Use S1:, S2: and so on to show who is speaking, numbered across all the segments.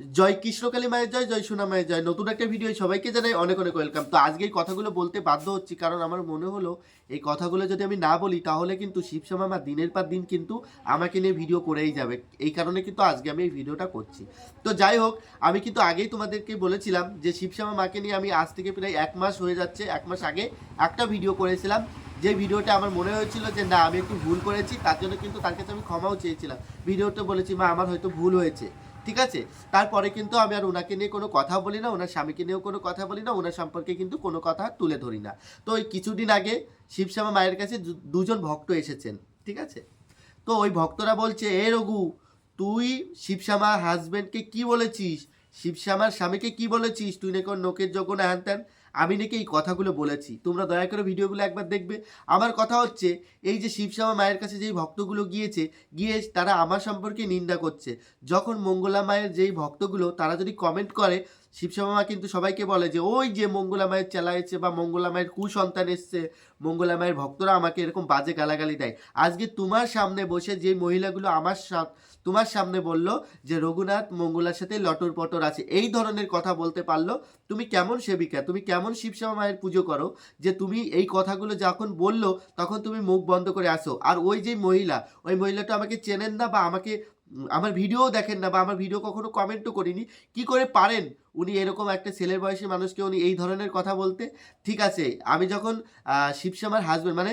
S1: জয় কৃষ্ণকালী মায়ের জয় জয় সোনা মায়ের জয়। নতুন একটা ভিডিও সবাইকে জানাই অনেক অনেক ওয়েলকাম তো আজকে এই কথাগুলো বলতে বাধ্য হচ্ছি, কারণ আমার মনে হলো, এই কথাগুলো যদি আমি না বলি, তাহলে কিন্তু শিবশ্যামা মা দিনের পর দিন কিন্তু আমাকে নিয়ে ভিডিও করেই যাবে। এই কারণে কিন্তু আজকে আমি এই ভিডিওটা করছি। তো যাই হোক, আমি কিন্তু আগেই তোমাদেরকে বলেছিলাম যে শিবশ্যামা মাকে নিয়ে আমি আজ থেকে প্রায় এক মাস হয়ে যাচ্ছে, এক মাস আগে একটা ভিডিও করেছিলাম। যে ভিডিওটা আমার মনে হয়েছিল যে, না, আমি একটু ভুল করেছি, তার জন্য কিন্তু তার কাছে আমি ক্ষমাও চেয়েছিলাম। ভিডিওটা বলেছি, মা, আমার হয়তো ভুল হয়েছে। ঠিক আছে? তারপরে কিন্তু আমি আর ওনাকে নিয়ে কোনো কথা বলি না ওনার স্বামীকে নিয়েও কোনো কথা বলি না ওনার সম্পর্কে কিন্তু কোনো কথা তুলে ধরি না। তো ওই কিছুদিন আগে শিবশ্যামা মায়ের কাছে দুজন ভক্ত এসেছেন, ঠিক আছে? তো ওই ভক্তরা বলছে, এ রঘু, তুই শিবশ্যামা হাজব্যান্ডকে কি বলেছিস? শিবশ্যামার স্বামীকে কি বলেছিস? তুই নাকি নোকের যখন হ্যান আমি নাকি এই কথাগুলো বলেছি। তোমরা দয়া করে ভিডিওগুলো একবার দেখবে। আমার কথা হচ্ছে, এই যে শিবশ্যামা মায়ের কাছে যেই ভক্তগুলো গিয়েছে, গিয়ে তারা আমার সম্পর্কে নিন্দা করছে। যখন মঙ্গলা মায়ের যেই ভক্তগুলো, তারা যদি কমেন্ট করে শিবশ্যামা মা কিন্তু সবাইকে বলে যে, ওই যে মঙ্গলা মায়ের চেলা এসছে বা মঙ্গলা মায়ের কুসন্তান এসছে, মঙ্গলা মায়ের ভক্তরা আমাকে এরকম বাজে গালাগালি দেয়। আজকে তোমার সামনে বসে যে মহিলাগুলো আমার তোমার সামনে বলল যে, রঘুনাথ মঙ্গলার সাথে লটর পটর আছে। এই ধরনের কথা বলতে পারল। তুমি কেমন সেবিকা? তুমি কেমন শিবশ্যামা মায়ের পুজো করো, যে তুমি এই কথাগুলো যখন বলল, তখন তুমি মুখ বন্ধ করে আসো। আর ওই যে মহিলা, ওই মহিলাটা আমাকে চেনেন না বা আমাকে, আমার ভিডিও দেখেন না বা আমার ভিডিও কখনো কমেন্টও করিনি, কি করে পারেন? উনি এরকম একটা ছেলের বয়সী মানুষকে উনি এই ধরনের কথা বলতে, ঠিক আছে, আমি যখন শিবশ্যামার হাজবেন্ড মানে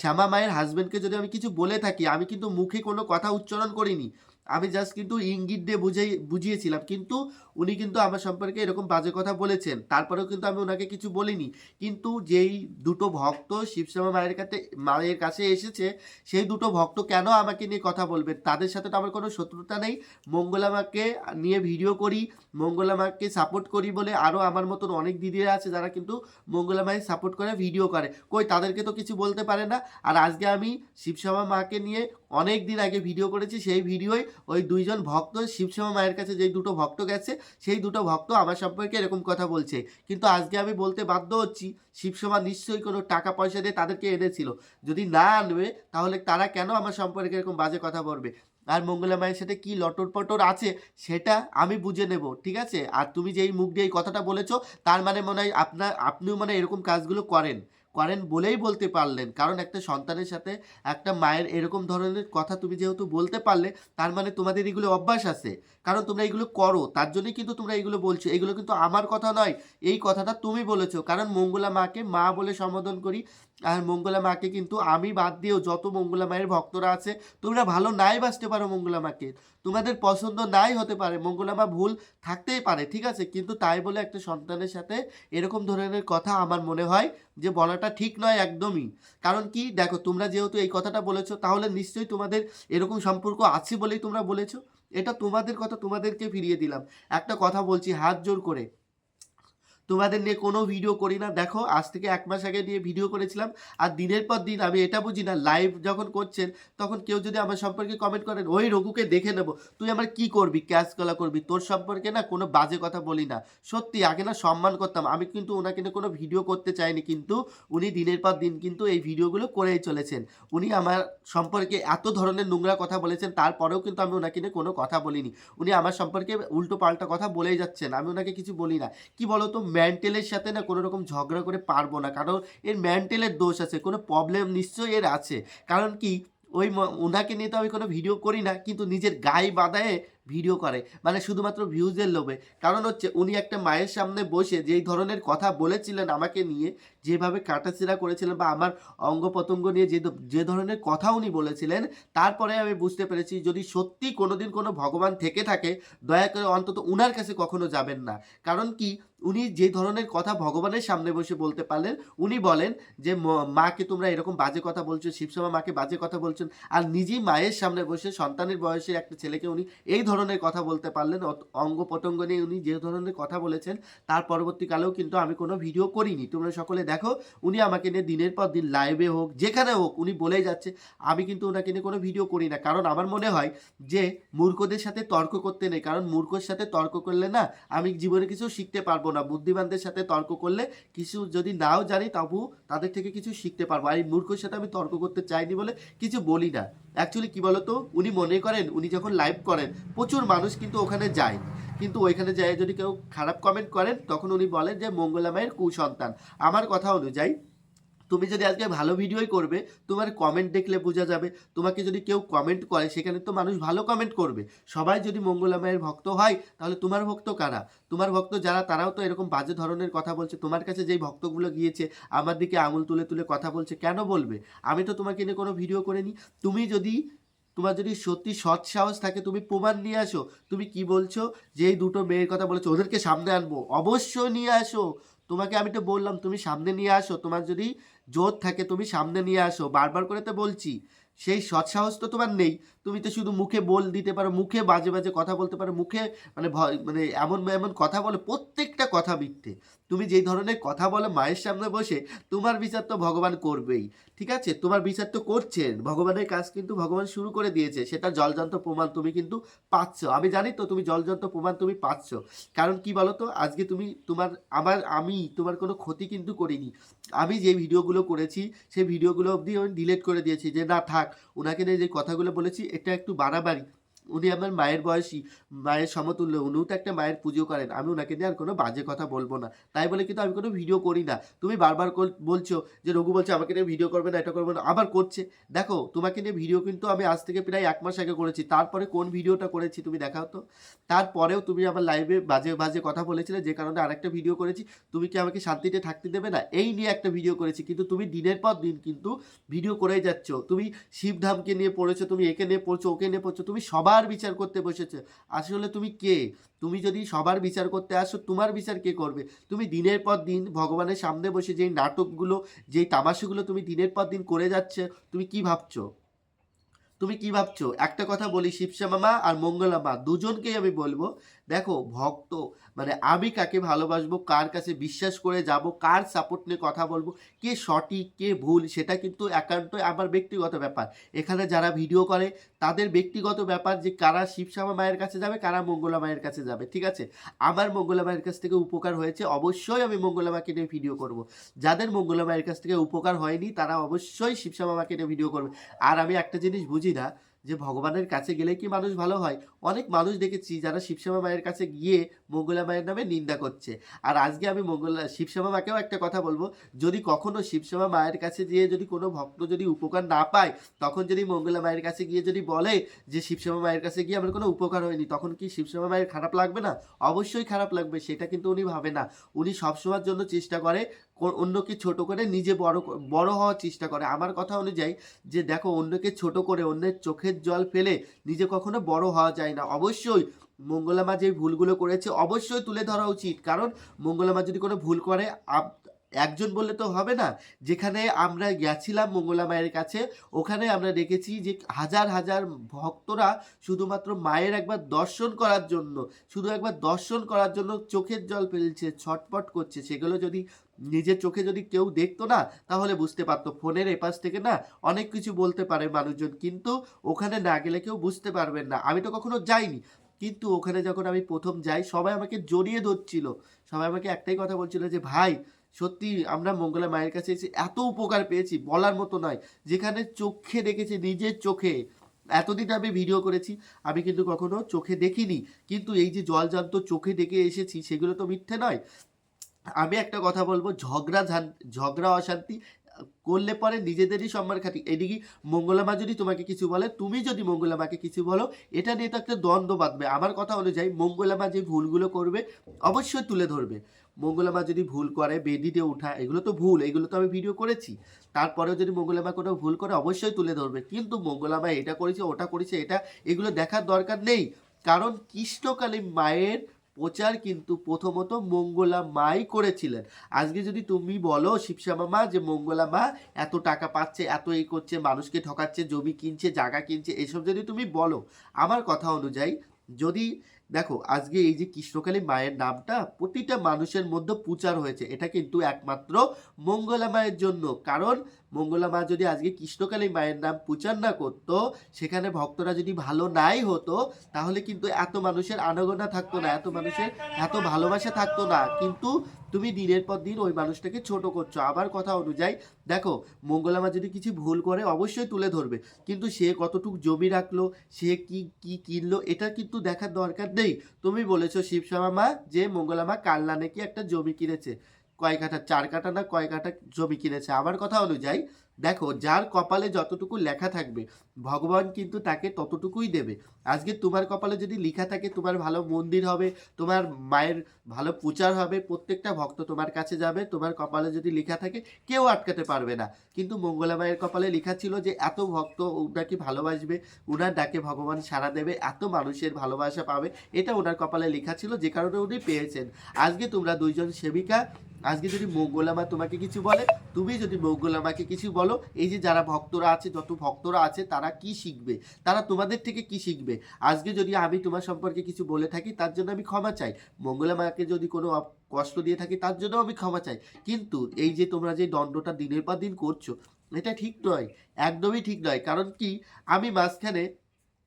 S1: শ্যামা মায়ের হাজবেন্ডকে যদি আমি কিছু বলে থাকি, আমি কিন্তু মুখে কোনো কথা উচ্চারণ করিনি। আমি জাস্ট কিন্তু ইঙ্গিত দিয়ে বুঝাই, বুঝিয়েছিলাম। কিন্তু উনি কিন্তু আমার সম্পর্কে এরকম বাজে কথা বলেছেন। তারপরেও কিন্তু আমি ওনাকে কিছু বলিনি। কিন্তু যেই দুটো ভক্ত শিবশ্যামা মায়ের কাছে মায়ের কাছে এসেছে, সেই দুটো ভক্ত কেন আমাকে নিয়ে কথা বলবে তাদের সাথে তো আমার কোনো শত্রুতা নেই। মঙ্গলামাকে নিয়ে ভিডিও করি মঙ্গলামাকে সাপোর্ট করি বলে আরও আমার মতন অনেক দিদিরা আছে যারা কিন্তু মঙ্গলামায় সাপোর্ট করে, ভিডিও করে। কই, তাদেরকে তো কিছু বলতে পারে না। আর আজকে আমি শিবশ্যামা মাকে নিয়ে অনেক দিন আগে ভিডিও করেছি, সেই ভিডিওয় ওই দুইজন ভক্ত শিবশ্যামা মায়ের কাছে যেই দুটো ভক্ত গেছে, সেই দুটো ভক্ত আমার সম্পর্কে এরকম কথা বলছে। কিন্তু আজকে আমি বলতে বাধ্য হচ্ছি শিবশ্যামা নিশ্চয়ই কোনো টাকা পয়সা দিয়ে তাদেরকে এনেছিল। যদি না আনবে, তাহলে তারা কেন আমার সম্পর্কে এরকম বাজে কথা বলবে? আর মঙ্গলা মায়ের সাথে কী লটর পটর আছে, সেটা আমি বুঝে নেব, ঠিক আছে? আর তুমি যেই মুখ দিয়ে এই কথাটা বলেছ, তার মানে মনে হয় আপনার আপনিও মানে এরকম কাজগুলো করেন। করেন বলেই বলতে পারলেন। কারণ একটা সন্তানের সাথে একটা মায়ের এরকম ধরনের কথা তুমি যেহেতু বলতে পারলে, তার মানে তোমাদের এগুলো অভ্যাস আছে। কারণ তোমরা এইগুলো করো, তার জন্যই কিন্তু তোমরা এইগুলো বলছো। এইগুলো কিন্তু আমার কথা নয়, এই কথাটা তুমি বলেছ। কারণ মঙ্গলা মাকে মা বলে সম্বোধন করি, আর মঙ্গলা মাকে কিন্তু আমি বাদ দিয়েও যত মঙ্গলা মায়ের ভক্তরা আছে, তোমরা ভালো নাই বাঁচতে পারো মঙ্গলা মাকে। তোমাদের পছন্দ নাই হতে পারে, মঙ্গলা মা ভুল থাকতেই পারে, ঠিক আছে? কিন্তু তাই বলে একটা সন্তানের সাথে এরকম ধরনের কথা আমার মনে হয় যে বলাটা ঠিক নয় একদমই। কারণ কি? দেখো, তোমরা যেহেতু এই কথাটা বলেছ, তাহলে নিশ্চয়ই তোমাদের এরকম সম্পর্ক আছে বলেই তোমরা বলেছ। এটা তোমাদের কথা তোমাদেরকে ফিরিয়ে দিলাম। একটা কথা বলছি হাত জোর করে। তোমাদের নিয়ে কোনো ভিডিও করি না। দেখো, আজ থেকে এক মাস আগে নিয়ে ভিডিও করেছিলাম। আর দিনের পর দিন আমি এটা বুঝি না লাইভ যখন করছেন, তখন কেউ যদি আমার সম্পর্কে কমেন্ট করেন, ওই রঘুকে দেখে নেব। তুই আমার কি করবি? ক্যাশ কলা করবি? তোর সম্পর্কে না কোনো বাজে কথা বলি না। সত্যি, আগে না সম্মান করতাম। আমি কিন্তু ওনাকে নিয়ে কোনো ভিডিও করতে চাইনি, কিন্তু উনি দিনের পর দিন কিন্তু এই ভিডিওগুলো করেই চলেছেন। উনি আমার সম্পর্কে এত ধরনের নোংরা কথা বলেছেন, তারপরেও কিন্তু আমি ওনাকে নিয়ে কোনো কথা বলিনি। উনি আমার সম্পর্কে উল্টো পাল্টা কথা বলেই যাচ্ছেন। আমি ওনাকে কিছু বলি না। কি বলতো? মেন্টালের সাথে না কোনো রকম ঝগড়া করে পারব না। কারণ এর মেন্টালের দোষ আছে, কোনো প্রবলেম নিশ্চয়ই এর আছে। কারণ কি, ওই ওনাকে নিয়ে তো আমি কোনো ভিডিও করি না, কিন্তু নিজের গায়ে বাঁধায় ভিডিও করে। মানে শুধুমাত্র ভিউজের লোভে। কারণ হচ্ছে, উনি একটা মায়ের সামনে বসে যেই ধরনের কথা বলেছিলেন আমাকে নিয়ে, যেভাবে কাটাছিড়া করেছিলেন বা আমার অঙ্গ প্রত্যঙ্গ নিয়ে যে যে ধরনের কথা উনি বলেছিলেন, তারপরে আমি বুঝতে পেরেছি যদি সত্যি কোনোদিন কোনো ভগবান থেকে থাকে, দয়া করে অন্তত উনার কাছে কখনো যাবেন না। কারণ কি উনি যে ধরনের কথা ভগবানের সামনে বসে বলতে পারলেন, উনি বলেন যে মাকে তোমরা এরকম বাজে কথা বলছো শিবসমা মাকে বাজে কথা বলছেন, আর নিজেই মায়ের সামনে বসে সন্তানের বয়সে একটা ছেলেকে উনি এই ধরনের কথা বলতে পারলেন অঙ্গ প্রত্যঙ্গ নিয়ে উনি যে ধরনের কথা বলেছেন, তার পরবর্তীকালেও কিন্তু আমি কোনো ভিডিও করিনি। তোমরা সকলে দেখো, উনি আমাকে নিয়ে দিনের পর দিন লাইভে হোক, যেখানে হোক, উনি বলেই যাচ্ছে, আমি কিন্তু ওনাকে নিয়ে কোনো ভিডিও করি না। কারণ আমার মনে হয় যে, মূর্খদের সাথে তর্ক করতে নেই। কারণ মূর্খর সাথে তর্ক করলে না, আমি জীবনে কিছু শিখতে পারব না। বুদ্ধিমানদের সাথে তর্ক করলে কিছু যদি নাও জানি তবু তাদের থেকে কিছু শিখতে পারব। আর এই মূর্খর সাথে আমি তর্ক করতে চাইনি বলে কিছু বলি না। অ্যাকচুয়ালি কী বলতো? উনি মনে করেন, উনি যখন লাইভ করেন, প্রচুর মানুষ কিন্তু ওখানে যায়। কিন্তু ওইখানে যায় যদি কেউ খারাপ কমেন্ট করেন, তখন উনি বলেন যে, মঙ্গলা মায়ের কুসন্তান। আমার কথা অনুযায়ী তুমি যদি আজকে ভালো ভিডিওই করবে, তোমার কমেন্ট দেখলে বোঝা যাবে। তোমাকে যদি কেউ কমেন্ট করে, সেখানে তো মানুষ ভালো কমেন্ট করবে। সবাই যদি মঙ্গলা মায়ের ভক্ত হয়, তাহলে তোমার ভক্ত কারা? তোমার ভক্ত যারা, তারাও তো এরকম বাজে ধরনের কথা বলছে। তোমার কাছে যেই ভক্তগুলো গিয়েছে, আমার দিকে আঙুল তুলে তুলে কথা বলছে, কেন বলবে? আমি তো তোমাকে নিয়ে কোনো ভিডিও করিনি। তুমি যদি, তোমার যদি সত্যি সৎ সাহস থাকে, তুমি প্রমাণ নিয়ে আসো। তুমি কি বলছো? যে এই দুটো মেয়ের কথা বলেছ, ওদেরকে সামনে আনব। অবশ্যই নিয়ে আসো। তোমাকে আমি তো বললাম, তুমি সামনে নিয়ে আসো। তোমার যদি জোর থাকে তুমি সামনে নিয়ে আসো। বারবার করে তো বলছি, সেই সৎসাহস তো তোমার নেই। তুমি তো শুধু মুখে বল দিতে পারো, মুখে বাজে বাজে কথা বলতে পারো, মুখে মানে মানে এমন এমন কথা বলে প্রত্যেকটা কথা মিথ্যে। তুমি যেই ধরনের কথা বলো, মায়ের সামনে বসে তোমার বিচার তো ভগবান করবেই, ঠিক আছে? তোমার বিচার তো করছেন, ভগবানের কাজ কিন্তু ভগবান শুরু করে দিয়েছে, সেটা জলযন্ত্র প্রমাণ তুমি কিন্তু পাচ্ছ। আমি জানি তো তুমি জলযন্ত্র প্রমাণ তুমি পাচ্ছ, কারণ কি বলো তো আজকে তুমি তোমার, আমার, আমি তোমার কোনো ক্ষতি কিন্তু করিনি। আমি যে ভিডিওগুলো করেছি, সেই ভিডিওগুলো অবধি আমি ডিলিট করে দিয়েছি যে, না, থাক ওনাকে নিয়ে যে কথাগুলো বলেছি, এটা একটু বাড়াবাড়ি। উনি আমার মায়ের বয়সী, মায়ের সমতুল্য, উনিও তো একটা মায়ের পুজো করেন। আমি ওনাকে নিয়ে আর কোনো বাজে কথা বলব না। তাই বলে কিন্তু আমি কোনো ভিডিও করি না। তুমি বারবার বলছো যে রঘু বলছে আমাকে নিয়ে ভিডিও করবে না, এটা করবে না, আবার করছে। দেখো, তোমাকে নিয়ে ভিডিও কিন্তু আমি আজ থেকে প্রায় এক মাস আগে করেছি। তারপরে কোন ভিডিওটা করেছি তুমি দেখাও তো। তারপরেও তুমি আমার লাইভে বাজে বাজে কথা বলেছিলে, যে কারণে আরেকটা ভিডিও করেছি। তুমি কি আমাকে শান্তিতে থাকতে দেবে না? এই নিয়ে একটা ভিডিও করেছি। কিন্তু তুমি দিনের পর দিন কিন্তু ভিডিও করেই যাচ্ছ। তুমি শিবধামকে নিয়ে পড়েছো, তুমি একে নিয়ে পড়ছো, ওকে নিয়ে পড়ছো, তুমি সবার বিচার করতে বসেছে। আসলে তুমি কে? তুমি যদি সবার বিচার করতে আসো, তোমার বিচার কে করবে? তুমি দিনের পর দিন ভগবানের সামনে বসে যেই নাটকগুলো, যেই তামাশাগুলো তুমি দিনের পর দিন করে যাচ্ছে, তুমি কি ভাবছ? তুমি কি ভাবছ? একটা কথা বলি, শিবশ্যামা মামা আর মঙ্গলা মা, দুজনকেই আমি বলব দেখো, ভক্ত মানে আমি কাকে ভালোবাসবো, কার কাছে বিশ্বাস করে যাব, কার সাপোর্ট নিয়ে কথা বলব, কে সঠিক, কে ভুল, সেটা কিন্তু একান্তই আমার ব্যক্তিগত ব্যাপার। এখানে যারা ভিডিও করে, তাদের ব্যক্তিগত ব্যাপার যে কারা শিবশ্যামা মায়ের কাছে যাবে, কারা মঙ্গলা মায়ের কাছে যাবে, ঠিক আছে? আমার মঙ্গলা মায়ের কাছ থেকে উপকার হয়েছে, অবশ্যই আমি মঙ্গলা মাকে নিয়ে ভিডিও করব। যাদের মঙ্গলা মায়ের কাছ থেকে উপকার হয়নি, তারা অবশ্যই শিবশ্যামা মাকে নিয়ে ভিডিও করবে। আর আমি একটা জিনিস বুঝি না যে ভগবানের কাছে গেলে কি মানুষ ভালো হয়? অনেক মানুষ দেখেছি যারা শিবশ্যামা মায়ের কাছে গিয়ে মঙ্গলা মায়ের নামে নিন্দা করছে। আর আজকে আমি মঙ্গলা, শিবশ্যামা মাকেও একটা কথা বলব, যদি কখনো শিবশ্যামা মায়ের কাছে গিয়ে যদি কোনো ভক্ত যদি উপকার না পায়, তখন যদি মঙ্গলা মায়ের কাছে গিয়ে যদি বলে যে শিবশ্যামা মায়ের কাছে গিয়ে আমার কোনো উপকার হয়নি, তখন কি শিবশ্যামা মায়ের খারাপ লাগবে না? অবশ্যই খারাপ লাগবে, সেটা কিন্তু উনি ভাবে না। উনি সবসময়ের জন্য চেষ্টা করে অন্যকে ছোট করে নিজে বড় বড় হওয়ার চেষ্টা করে। আমার কথা অনুযায়ী যে দেখো, অন্যকে ছোট করে অন্যের চোখের জল ফেলে নিজে কখনো বড় হওয়া যায় না। অবশ্যই মঙ্গলামা যে ভুলগুলো করেছে অবশ্যই তুলে ধরা উচিত। কারণ মঙ্গলামা যদি কোনো ভুল করে একজন বললে তো হবে না। যেখানে আমরা গেছিলাম মঙ্গলা মায়ের কাছে, ওখানে আমরা দেখেছি যে হাজার হাজার ভক্তরা শুধুমাত্র মায়ের একবার দর্শন করার জন্য, শুধু একবার দর্শন করার জন্য চোখের জল ফেলছে ছটপট করছে। সেগুলো যদি নিজের চোখে যদি কেউ দেখতো না, তাহলে বুঝতে পারতো। ফোনের এপাশ থেকে না অনেক কিছু বলতে পারে মানুষজন, কিন্তু ওখানে না গেলে কেউ বুঝতে পারবেন না। আমি তো কখনো যাইনি, কিন্তু ওখানে যখন আমি প্রথম যাই, সবাই আমাকে জড়িয়ে ধরছিল। সবাই আমাকে একটাই কথা বলছিল যে, ভাই, সত্যি আমরা মঙ্গলা মায়ের কাছে এসে এত উপকার পেয়েছি, বলার মতো নয়। যেখানে চোখে দেখেছি, নিজের চোখে। এতদিন আমি ভিডিও করেছি, আমি কিন্তু কখনো চোখে দেখিনি। কিন্তু এই যে জল জলজান্ত চোখে দেখে এসেছি, সেগুলো তো মিথ্যে নয়। আমি একটা কথা বলব, ঝগড়া ঝগড়া অশান্তি, করলে পরে নিজেদেরই সম্মান খাতি এদিকে মঙ্গলামা যদি তোমাকে কিছু বলে, তুমি যদি মঙ্গলামাকে কিছু বলো, এটা নিয়ে তো একটা দ্বন্দ্ব বাঁধবে। আমার কথা অনুযায়ী মঙ্গলামা যে ভুলগুলো করবে, অবশ্যই তুলে ধরবে। মঙ্গলামা যদি ভুল করে, বেদিতে উঠা, এগুলো তো ভুল, এগুলো তো আমি ভিডিও করেছি। তারপরেও যদি মঙ্গলামা কোনো ভুল করে, অবশ্যই তুলে ধরবে। কিন্তু মঙ্গলামা এটা করেছে, ওটা করেছে, এটা, এগুলো দেখার দরকার নেই। কারণ কৃষ্ণকালী মায়ের প্রচার কিন্তু প্রথমত মঙ্গলা মাই করেছিলেন। আজকে যদি তুমি বলো শিবশ্যামা মা যে মঙ্গলা মা এত টাকা পাচ্ছে, এত এই করছে, মানুষকে ঠকাচ্ছে, জমি কিনছে, জায়গা কিনছে, এসব যদি তুমি বলো, আমার কথা অনুযায়ী যদি দেখো, আজকে এই যে কৃষ্ণকালী মায়ের নামটা প্রতিটা মানুষের মধ্যে প্রচার হয়েছে, এটা কিন্তু একমাত্র মঙ্গলা মায়ের জন্য। কারণ মঙ্গলা মা যদি আজকে কৃষ্ণকালী মায়ের নাম প্রচার না করতো, সেখানে ভক্তরা যদি ভালো নাই হতো, তাহলে কিন্তু এত মানুষের আনাগোনা থাকতো না, এত মানুষের এত ভালোবাসা থাকতো না। কিন্তু তুমি দিনের পর দিন ওই মানুষটাকে ছোট করছ। আবার কথা অনুযায়ী, দেখো, মঙ্গলামা যদি কিছু ভুল করে, অবশ্যই তুলে ধরবে। কিন্তু সে কতটুকু জমি রাখল, সে কি কি কিনলো, এটা কিন্তু দেখার দরকার নেই। তুমি বলেছ, শিবশ্যামা মা, যে মঙ্গলামা কাল্লা নাকি একটা জমি কিনেছে। কয় কাঠা, চার কাঠা না কয় কাঠা জমি কিনেছে। আমার কথা অনুযায়ী, দেখো, যার কপালে যতটুকু লেখা থাকবে, ভগবান কিন্তু তাকে ততটুকুই দেবে। আজকে তোমার কপালে যদি লেখা থাকে, তোমার ভালো মন্দির হবে, তোমার মায়ের ভালো প্রচার হবে, প্রত্যেকটা ভক্ত তোমার কাছে যাবে, তোমার কপালে যদি লেখা থাকে, কেউ আটকাতে পারবে না। কিন্তু মঙ্গলা মায়ের কপালে লেখা ছিল যে, এত ভক্ত ওনাকে ভালোবাসবে, ওনার ডাকে ভগবান সাড়া দেবে, এত মানুষের ভালোবাসা পাবে, এটা ওনার কপালে লেখা ছিল, যে কারণে উনি পেয়েছেন। আজকে তোমরা দুইজন সেবিকা আজকে যদি মঙ্গলামা তোমাকে কিছু বলে, তুমি যদি মঙ্গলামাকে কিছু বলো, এই যে যারা ভক্তরা আছে, যত ভক্তরা আছে, তারা কি শিখবে? তারা তোমাদের থেকে কি শিখবে? আজকে যদি আমি তোমার সম্পর্কে কিছু বলে থাকি, তার জন্য আমি ক্ষমা চাই। মঙ্গলামাকে যদি কোনো কষ্ট দিয়ে থাকি, তার জন্য আমি ক্ষমা চাই। কিন্তু এই যে তোমরা যে দণ্ডটা দিনের পর দিন করছ, এটা ঠিক নয়। একদমই ঠিক নয়। কারণ কি? আমি মাঝখানে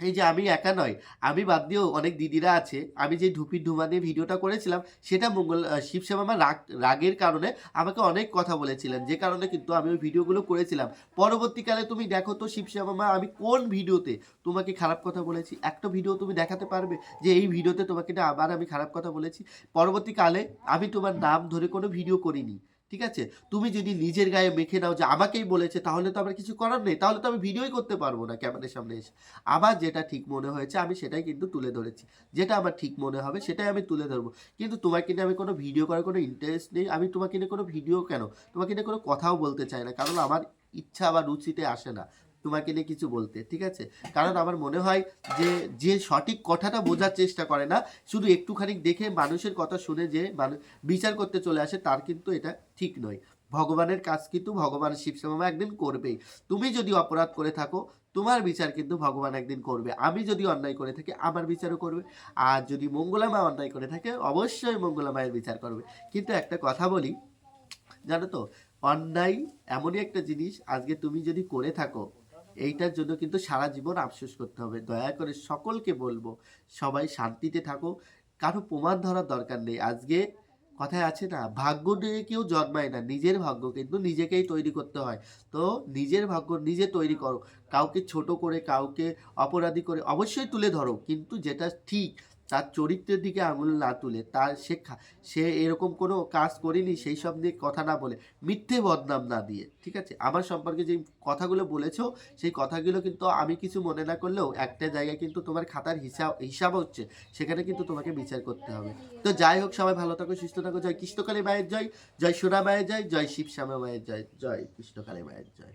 S1: এই যে আমি একা নয়, আমি বাদ দিয়েও অনেক দিদিরা আছে, আমি যে ঢুপির ঢুমা দিয়ে ভিডিওটা করেছিলাম, সেটা মঙ্গল শিবশ্যামা মা রাগ, রাগের কারণে আমাকে অনেক কথা বলেছিলেন, যে কারণে কিন্তু আমি ওই ভিডিওগুলো করেছিলাম। পরবর্তীকালে তুমি দেখো তো শিবশ্যামা মা, আমি কোন ভিডিওতে তোমাকে খারাপ কথা বলেছি? একটা ভিডিও তুমি দেখাতে পারবে যে এই ভিডিওতে তোমাকে না আবার আমি খারাপ কথা বলেছি। পরবর্তীকালে আমি তোমার নাম ধরে কোনো ভিডিও করিনি। ঠিক আছে? তুমি যদি নিজের গায়ে মেখে নাও যে আমাকেই বলেছে, তাহলে তো আমার কিছু করার নেই। তাহলে তো আমি ভিডিওই করতে পারব না ক্যামেরার সামনে এসে। আমার যেটা ঠিক মনে হয়েছে, আমি সেটাই কিন্তু তুলে ধরেছি। যেটা আমার ঠিক মনে হবে, সেটাই আমি তুলে ধরবো। কিন্তু তোমাকে নিয়ে আমি কোনো ভিডিও করার কোনো ইন্টারেস্ট নেই। আমি তোমাকে নিয়ে কোনো ভিডিও কেন? তোমাকে নিয়ে কোনো কথাও বলতে চাই না। কারণ আমার ইচ্ছা বা রুচিতে আসে না। তোমাকে নিয়ে কিছু বলতে, ঠিক আছে? কারণ আমার মনে হয় যে যে সঠিক কথাটা বোঝার চেষ্টা করে না, শুধু একটুখানি দেখে মানুষের কথা শুনে যে মানুষ বিচার করতে চলে আসে, তার কিন্তু এটা ঠিক নয়। ভগবানের কাজ কিন্তু ভগবান শিবশ্যামা একদিন করবেই। তুমি যদি অপরাধ করে থাকো, তোমার বিচার কিন্তু ভগবান একদিন করবে। আমি যদি অন্যায় করে থাকি, আমার বিচারও করবে। আর যদি মঙ্গলামা অন্যায় করে থাকে, অবশ্যই মঙ্গলামায়ের বিচার করবে। কিন্তু একটা কথা বলি, জানো তো? অন্যায় এমনই একটা জিনিস, আজকে তুমি যদি করে থাকো এইটার জন্য কিন্তু সারা জীবন আফসোস করতে হবে। দয়া করে সকলকে বলব, সবাই শান্তিতে থাকো। কারও প্রমাণ ধরার দরকার নেই। আজকে কথায় আছে না, ভাগ্য নিয়ে কেউ জন্মায় না। নিজের ভাগ্য কিন্তু নিজেকেই তৈরি করতে হয়। তো নিজের ভাগ্য নিজে তৈরি করো। কাউকে ছোট করে, কাউকে অপরাধী করে অবশ্যই তুলে ধরো। কিন্তু যেটা ঠিক তার চরিত্রের দিকে আঙুল না তুলে, তার সে সে এরকম কোনো কাজ করেনি, সেই সব নিয়ে কথা না বলে, মিথ্যে বদনাম না দিয়ে, ঠিক আছে? আমার সম্পর্কে যে কথাগুলো বলেছ, সেই কথাগুলো কিন্তু আমি কিছু মনে না করলেও একটা জায়গায় কিন্তু তোমার খাতার হিসাব হিসাব হচ্ছে, সেখানে কিন্তু তোমাকে বিচার করতে হবে। তো যাই হোক, সবাই ভালো থাকো, সুস্থ থাকো, জয় কৃষ্ণকালী মায়ের জয় জয় সোনা মায়ের জয় জয় শিব শ্যামা মায়ের জয় জয় কৃষ্ণকালী মায়ের জয়।